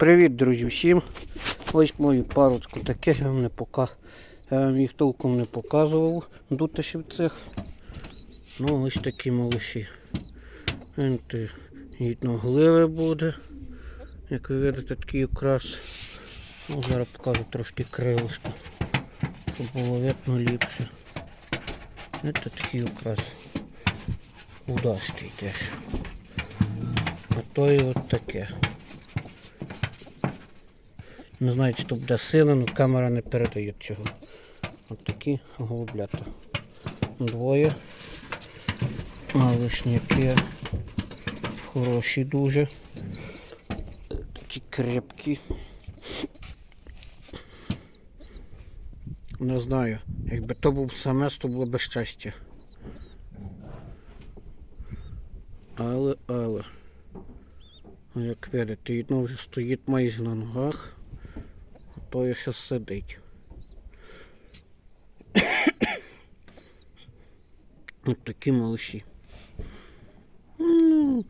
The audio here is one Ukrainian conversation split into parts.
Привіт, друзі, всім. Ось мою парочку таких я вам не пока... я вам їх толком не показував дутишів цих. Ну ось такі малиші. Гляньте, гідно гливе буде. Як ви видите, такий окрас. Ну, зараз покажу трошки крилишко, щоб було видно ліпше. Це такий окрас. Удачний теж. А то і от таке. Не знаю, чи то буде сила, але камера не передає чого. От такі голублята. Двоє. Малишняки. Хороші дуже. Такі крепкі. Не знаю. Якби то був самець, то було б щастя. Але, але. Як видите, відно вже стоїть майже на ногах. То ще сидить. Ось такі малыші. Ну,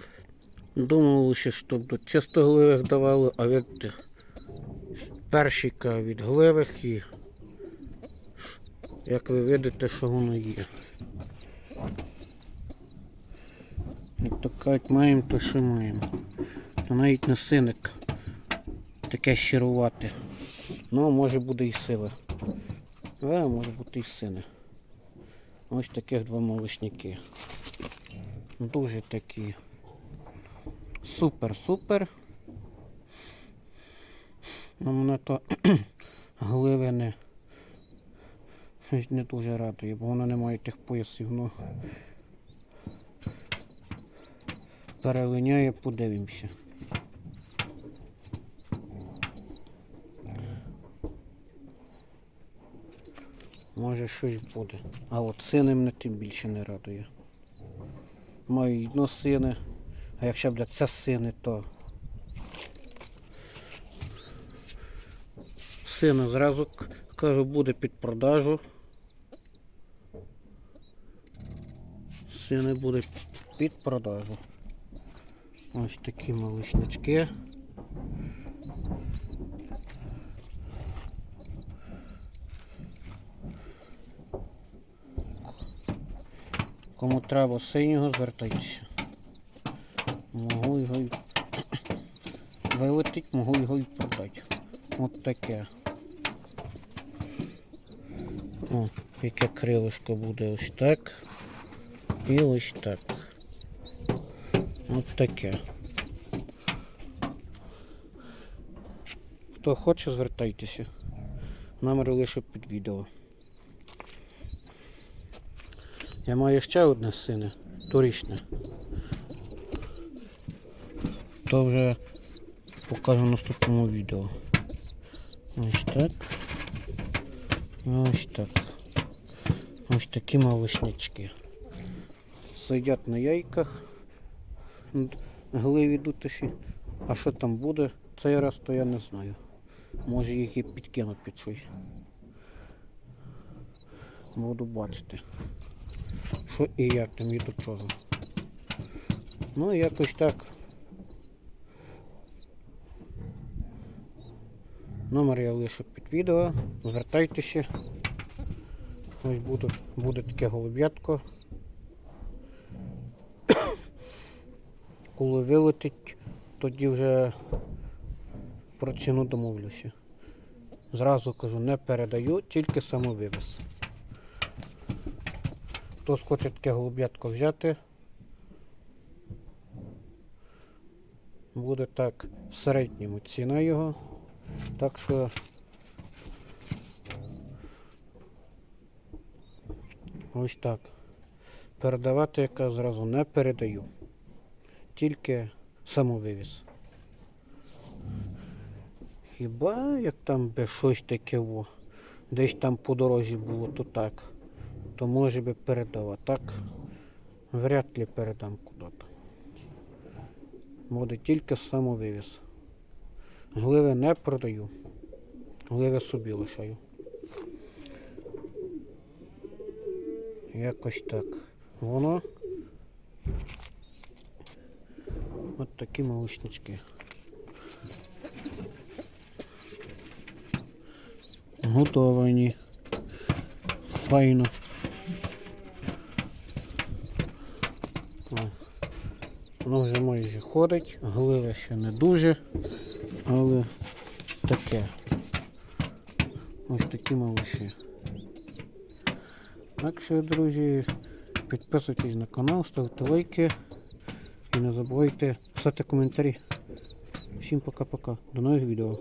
думали ще, що до чистогливих давали, а від першика від гливих і як ви видите, що воно є. Як то кажуть, маємо, то що маємо. То навіть не синик таке щирувати. Ну, може буде і сила. Але може бути і сини. Ось таких два малишняки. Дуже такі. Супер-супер. Ну, мене то гливи не щось не дуже радує, бо воно не має тих поясів. Ну, перелиняє, подивимося. Може щось буде. А от сини мене тим більше не радує. Маю одно сини, а якщо буде це сини, то сина зразу кажу буде під продажу. Сини буде під продажу. Ось такі малишнички. Кому треба синього, звертайтеся. Могу його й вилетить, можу його й продати. От таке. О, яке крилишко буде ось так. І ось так. От таке. Хто хоче, звертайтеся. Номер лише під відео. Я маю ще одне сине, торічне. То вже покажу в наступному відео. Ось так. Ось так. Ось такі малишнячки. Сидять на яйках. Гливі дутиші. А що там буде, цей раз то я не знаю. Може їх і підкинуть під щось. Буду бачити що і як там і до чого. Ну, якось так. Номер я лишу під відео. Звертайтеся. Ось буде, буде таке голуб'ятко. Коли вилетить, тоді вже про ціну домовлюся. Зразу кажу, не передаю, тільки самовивіз. Хто схоче таке голуб'ятко взяти, буде так в середньому ціна його. Так що ось так. Передавати яка зразу не передаю. Тільки самовивіз. Хіба як там би щось таке во, десь там по дорозі було, то так то може би передав, а так вряд ли передам куди-то. Буде тільки самовивіз. Гливи не продаю, гливи собі лишаю. Якось так. Воно от такі молочнички. Готовані. Файно. Ходить, глина ще не дуже, але таке. Ось такі малыші. Так що, друзі, підписуйтесь на канал, ставте лайки і не забувайте писати коментарі. Всім пока-пока. До нових відео.